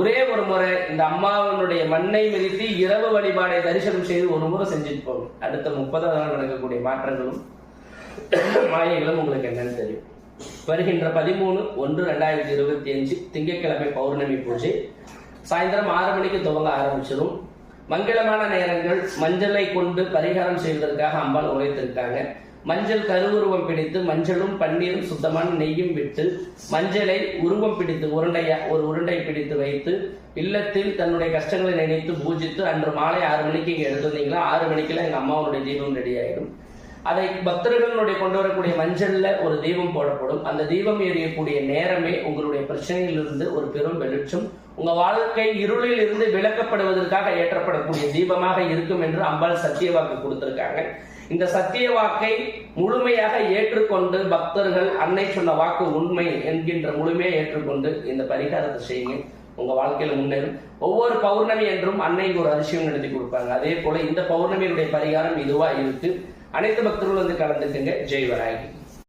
ஒரே ஒரு முறை இந்த அம்மாவனுடைய மண்ணை மிதித்து இரவு வழிபாடை தரிசனம் செய்து ஒரு முறை செஞ்சுட்டு போகும் அடுத்த முப்பது நாள் நடக்கக்கூடிய மாற்றங்களும் மாயங்களும் உங்களுக்கு என்னன்னு தெரியும். வருகின்ற பதிமூணு ஒன்று ரெண்டாயிரத்தி இருபத்தி அஞ்சு திங்கட்கிழமை பௌர்ணமி பூஜை. சாயந்தரம் ஆறு மணிக்கு துவங்க ஆரம்பிச்சிடும். மங்களமான நேரங்கள் மஞ்சளை கொண்டு பரிகாரம் செய்வதற்காக அம்பாள் உழைத்திருக்காங்க மஞ்சள் கருவுருவம் பிடித்து மஞ்சளும் பன்னீரும் சுத்தமான நெய்யும் விட்டு மஞ்சளை உருவம் பிடித்து உருண்டையா ஒரு உருண்டை பிடித்து வைத்து இல்லத்தில் தன்னுடைய கஷ்டங்களை நினைத்து பூஜித்து அன்று மாலை ஆறு மணிக்கு இங்கே எழுந்திருந்தீங்களா? ஆறு மணிக்கெல்லாம் எங்க அம்மாவுடைய தீபம் ரெடி ஆயிடும். அதை பக்தர்களுடைய கொண்டு வரக்கூடிய மஞ்சள்ல ஒரு தீபம் போடப்படும். அந்த தீபம் எரியக்கூடிய நேரமே உங்களுடைய பிரச்சனையிலிருந்து ஒரு பெரும் வெளிச்சம். உங்க வாழ்க்கை இருளில் இருந்து விளக்கப்படுவதற்காக ஏற்றப்படக்கூடிய தீபமாக இருக்கும் என்று அம்பாள் சத்தியவாக்கு கொடுத்திருக்காங்க. இந்த சத்திய வாக்கை முழுமையாக ஏற்றுக்கொண்டு பக்தர்கள் அன்னை சொன்ன வாக்கு உண்மை என்கின்ற முழுமையை ஏற்றுக்கொண்டு இந்த பரிகாரத்தை செய்யுங்க. உங்க வாழ்க்கையில முன்னேறும். ஒவ்வொரு பௌர்ணமி என்றும் அன்னைக்கு ஒரு அதிசயம் நடத்தி கொடுப்பாங்க. அதே போல இந்த பௌர்ணமியினுடைய பரிகாரம் இதுவா இருக்கு. அனைத்து பக்தர்களும் வந்து கலந்துக்குங்க. ஜெய் வராகி.